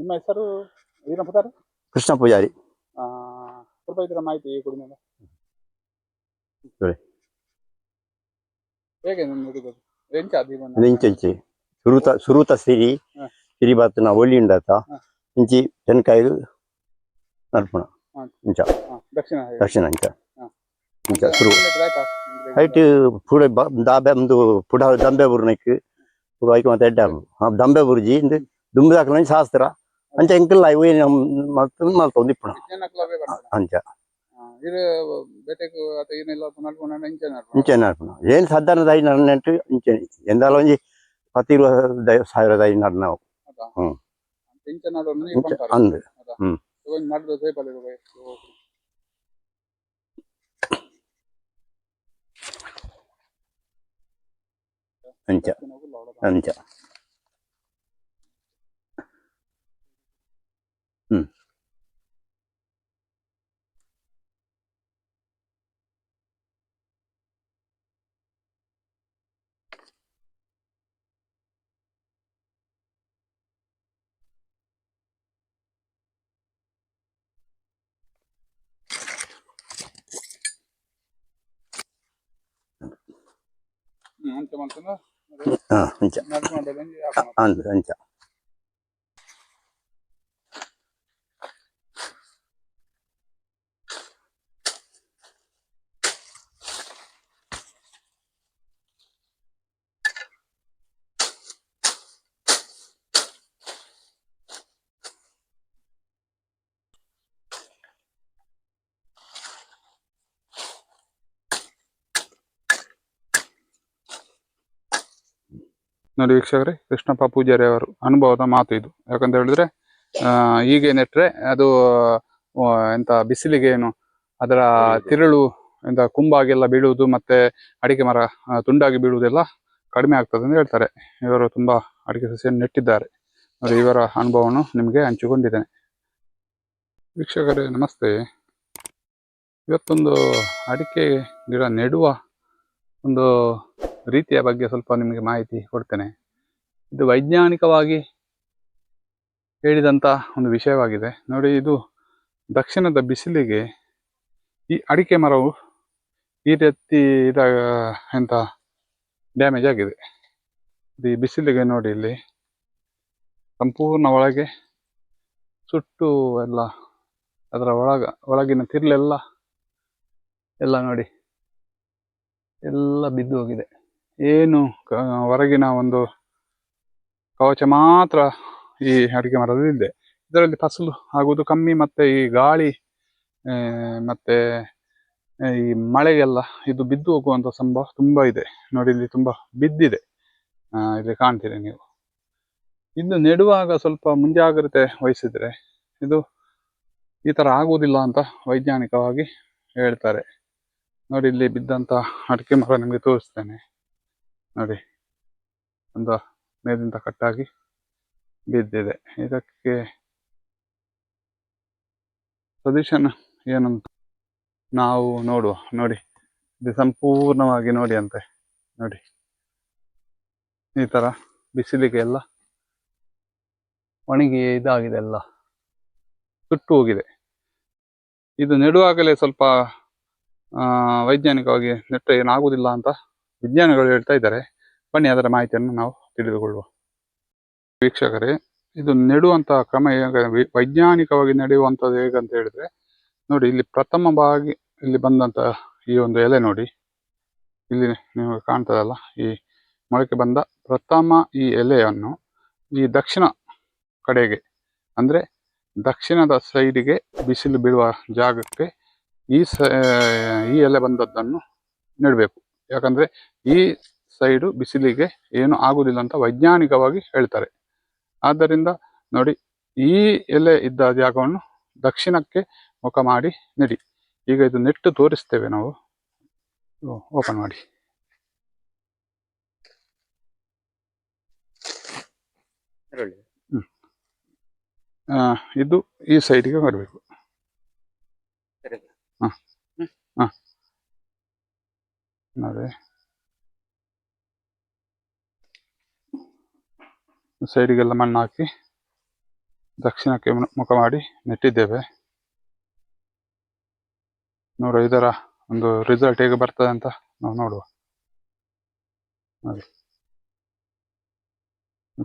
ನಿಮ್ಮ ಹೆಸರು ವೀರ ಪುತಾರ ಕೃಷ್ಣ ಪೂಜಾರಿ ಸ್ವಲ್ಪ ಇದರ ಮಾಹಿತಿ ಕೊಡಿ ಮೇಲೆ ಹೇಳಿ. ಹೇಗೆ ನಿಮ್ಮ ಹಿಡಿದು ಎಂಚ ದೀವನ ಅದು ಇಂಚೆ ಸುರುತ ಸುರುತ ಸಿರಿ ಹ. ಸಿರಿ ಬಾತನ ಒಳ್ಳಿ ಉಂಡಾತ ಹ. ಇಂಚಿ ತೆನ್ಕಾಯಿ ನರ್ಪಣ ಹ. ಇಂಚ ಹಾ, ದಕ್ಷಿಣ ಹೇಗೆ? ದಕ್ಷಿಣ ಇಂಚ ಹ. ಇಂಚ ಸುರು ಕಿಲೋಮೀಟರ್ ಆಯ್ತಾ? ನಿಮ್ಗೆ ಹೈಟ್ ಪೂರ ಬ- ದಾಬೆ ಒಂದು ಪುಡ ದಂಬೆ ಬುರ್ನಕ್ ಪೂರ ಐಕ ಮತ್ತೆ ಎಡ್ಡ ಆ ದಂಬೆ ಬುರ್ಜಿ ಇಂದು ದುಂಬು ದಾಖಲೆ ಶಾಸ್ತ್ರ ಅಂಚ ಎಂಕಲ್ ಅವು ಮಲ್ತು ಮಲ್ತೊಂದು ಇಪ್ಪಣ. ಅಂಚ. ಹಾ, ಇದು ಬೇಟೆಗೂ ಅಥವಾ ಏನಿಲ್ಲ ನಡ್ಕೊಂಡು ಇಂಚೆ ನಡ್ಕೊಂಡು ಇಂಚೆ ನಡ್ಪಣ ಏನ್ ಸಾಧಾರಣ ದೈ ನೆಂಟು ಇಂಚೆ ಎಂದಾಲ ಒಂಜಿ ಪತ್ತು ಇರುವದ ಸಾವಿರ ದೈ ನಡ್ ನಾವು ಪಂಪಾರ. ಅಂದ್. ನಡ್ದು ಅಂಚ. ಅಂಚ. ಅಂಚೆ ಮಾಡ್ಕೊಂಡು ಹಾ ಅಂಚ ನಡ್ಕೊಂಡು ಬಂದು ಹಾಕೋಣ. ಅಂದ್ ಅಂಚ ನೋಡಿ ವೀಕ್ಷಕರೇ ಕೃಷ್ಣಪ್ಪ ಪೂಜಾರಿ ಅವರು ಅನುಭವದ ಮಾತು ಇದು. ಯಾಕಂತ ಹೇಳಿದ್ರೆ ಈಗ ಹೀಗೆ ನೆಟ್ರೆ ಅದು ಎಂತ ಬಿಸಿಲಿಗೆ ಏನು ಅದರ ತಿರುಳು ಎಂತ ಕುಂಬಾಗೆಲ್ಲ ಬೀಳುವುದು ಮತ್ತೆ ಅಡಿಕೆ ಮರ ತುಂಡಾಗಿ ಬೀಳುವುದೆಲ್ಲ ಕಡಿಮೆ ಆಗ್ತದೆ ಅಂತ ಹೇಳ್ತಾರೆ. ಇವರು ತುಂಬಾ ಅಡಿಕೆ ಸಸಿಯನ್ನು ನೆಟ್ಟಿದ್ದಾರೆ. ನೋಡಿ ಇವರ ಅನುಭವವನ್ನು ನಿಮಗೆ ಹಂಚಿಕೊಂಡಿದ್ದೇನೆ. ವೀಕ್ಷಕರೇ ನಮಸ್ತೆ. ಇವತ್ತೊಂದು ಅಡಿಕೆ ಗಿಡ ನೆಡುವ ಒಂದು ರೀತಿಯ ಬಗ್ಗೆ ಸ್ವಲ್ಪ ನಿಮಗೆ ಮಾಹಿತಿ ಕೊಡ್ತೇನೆ. ಇದು ವೈಜ್ಞಾನಿಕವಾಗಿ ಹೇಳಿದಂಥ ಒಂದು ವಿಷಯವಾಗಿದೆ. ನೋಡಿ, ಇದು ದಕ್ಷಿಣದ ಬಿಸಿಲಿಗೆ ಈ ಅಡಿಕೆ ಮರವು ಈ ರೀತಿ ಇದಾಗ ಎಂತ ಡ್ಯಾಮೇಜ್ ಆಗಿದೆ. ಈ ಬಿಸಿಲಿಗೆ ನೋಡಿ ಇಲ್ಲಿ ಸಂಪೂರ್ಣ ಒಳಗೆ ಸುಟ್ಟು ಎಲ್ಲ ಅದರ ಒಳಗ, ಒಳಗಿನ ತಿರ್ಲೆಲ್ಲ ಎಲ್ಲ ನೋಡಿ, ಎಲ್ಲ ಬಿದ್ದು ಹೋಗಿದೆ ಏನು ಹೊರಗಿನ ಒಂದು ಕವಚ ಮಾತ್ರ ಈ ಅಡಿಕೆ ಮರದಲ್ಲಿದೆ ಇದರಲ್ಲಿ ಫಸಲು ಆಗುವುದು ಕಮ್ಮಿ, ಮತ್ತೆ ಈ ಗಾಳಿ ಮತ್ತೆ ಈ ಮಳೆಗೆಲ್ಲ ಇದು ಬಿದ್ದು ಹೋಗುವಂಥ ಸಂಭವ ತುಂಬಾ ಇದೆ. ನೋಡಿ, ಇಲ್ಲಿ ತುಂಬಾ ಬಿದ್ದಿದೆ. ಇಲ್ಲಿ ಕಾಣ್ತೀರಿ ನೀವು. ಇದು ನೆಡುವಾಗ ಸ್ವಲ್ಪ ಮುಂಜಾಗ್ರತೆ ವಹಿಸಿದ್ರೆ ಇದು ಈ ಥರ ಆಗುವುದಿಲ್ಲ ಅಂತ ವೈಜ್ಞಾನಿಕವಾಗಿ ಹೇಳ್ತಾರೆ. ನೋಡಿ, ಇಲ್ಲಿ ಬಿದ್ದಂತ ಅಡಿಕೆ ಮರ ನಿಮಗೆ ತೋರಿಸ್ತೇನೆ. ನೋಡಿ ಒಂದು ಮೇಲಿಂದ ಕಟ್ಟಾಗಿ ಬಿದ್ದಿದೆ. ಇದಕ್ಕೆ ಸೊಲ್ಯೂಷನ್ ಏನಂತ ನಾವು ನೋಡುವ. ನೋಡಿ, ಇದು ಸಂಪೂರ್ಣವಾಗಿ ನೋಡಿ ಅಂತೆ. ನೋಡಿ. ಈ ತರ ಬಿಸಿಲಿಗೆ ಎಲ್ಲ ಒಣಗಿ ಇದಾಗಿದೆ ಎಲ್ಲ. ಸುಟ್ಟು ಹೋಗಿದೆ. ಇದು ನೆಡುವಾಗಲೇ ಸ್ವಲ್ಪ ವೈಜ್ಞಾನಿಕವಾಗಿ ನೆಟ್ಟರೆ ಏನಾಗುವುದಿಲ್ಲ ಅಂತ ವಿಜ್ಞಾನಿಗಳು ಹೇಳ್ತಾ ಇದ್ದಾರೆ. ಬನ್ನಿ ಅದರ ಮಾಹಿತಿಯನ್ನು ನಾವು ತಿಳಿದುಕೊಳ್ಳುವ. ವೀಕ್ಷಕರೇ, ಇದು ನೆಡುವಂತಹ ಕ್ರಮ ಹೇಗೆ ವೈಜ್ಞಾನಿಕವಾಗಿ ನಡೆಯುವಂಥದ್ದು ಹೇಗಂತ ಹೇಳಿದ್ರೆ, ನೋಡಿ ಇಲ್ಲಿ ಪ್ರಥಮ ಬಾಗಿ ಇಲ್ಲಿ ಬಂದಂತ ಈ ಒಂದು ಎಲೆ ನೋಡಿ. ಇಲ್ಲಿ ನಿಮಗೆ ಕಾಣ್ತದಲ್ಲ, ಈ ಮೊಳಕೆ ಬಂದ ಪ್ರಥಮ ಈ ಎಲೆಯನ್ನು ಈ ದಕ್ಷಿಣ ಕಡೆಗೆ, ಅಂದ್ರೆ ದಕ್ಷಿಣದ ಸೈಡಿಗೆ ಬಿಸಿಲು ಬೀಳುವ ಜಾಗಕ್ಕೆ ಈ ಸ, ಈ ಎಲೆ ಬಂದದ್ದನ್ನು ನೆಡಬೇಕು. ಯಾಕಂದ್ರೆ ಈ ಸೈಡು ಬಿಸಿಲಿಗೆ ಏನು ಆಗುದಿಲ್ಲ ಅಂತ ವೈಜ್ಞಾನಿಕವಾಗಿ ಹೇಳ್ತಾರೆ. ಆದ್ದರಿಂದ ನೋಡಿ ಈ ಎಲೆ ಇದ್ದ ಜಾಗವನ್ನು ದಕ್ಷಿಣಕ್ಕೆ ಮುಖ ಮಾಡಿ ನೆಡಿ. ಈಗ ಇದು ನೆಟ್ಟು ತೋರಿಸ್ತೇವೆ ನಾವು. ಓಪನ್ ಮಾಡಿ. ಇದು ಈ ಸೈಡಿಗೆ ಬರಬೇಕು. ಹ. ಹ. ನೋಡಿ ಸೈಡಿಗೆಲ್ಲ ಮಣ್ಣು ಹಾಕಿ, ದಕ್ಷಿಣಕ್ಕೆ ಮುಖ ಮಾಡಿ ನೆಟ್ಟಿದ್ದೇವೆ. ನೋಡುವ ಇದರ ಒಂದು ರಿಸಲ್ಟ್ ಹೇಗೆ ಬರ್ತದೆ ಅಂತ ನಾವು ನೋಡುವ. ನೋಡಿ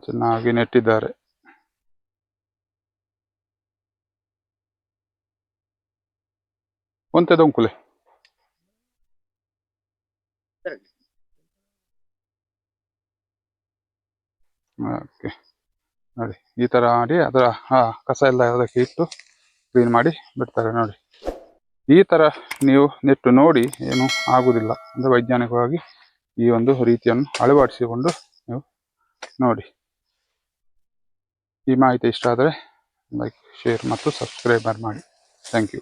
ಚೆನ್ನಾಗಿ ನೆಟ್ಟಿದ್ದಾರೆ. ಒಂತೆ ದೊಂಕುಲೆ. ಓಕೆ ನೋಡಿ, ಈ ಥರ ಮಾಡಿ ಅದರ ಕಸ ಎಲ್ಲ ಅದಕ್ಕೆ ಇಟ್ಟು ಕ್ಲೀನ್ ಮಾಡಿ ಬಿಡ್ತಾರೆ ನೋಡಿ. ಈ ಥರ ನೀವು ನೆಟ್ಟು ನೋಡಿ ಏನು ಆಗುವುದಿಲ್ಲ ಅಂದರೆ ವೈಜ್ಞಾನಿಕವಾಗಿ ಈ ಒಂದು ರೀತಿಯನ್ನು ಅಳವಡಿಸಿಕೊಂಡು ನೀವು ನೋಡಿ. ಈ ಮಾಹಿತಿ ಇಷ್ಟ ಆದರೆ ಲೈಕ್ ಶೇರ್ ಮತ್ತು ಸಬ್ಸ್ಕ್ರೈಬರ್ ಮಾಡಿ. Thank you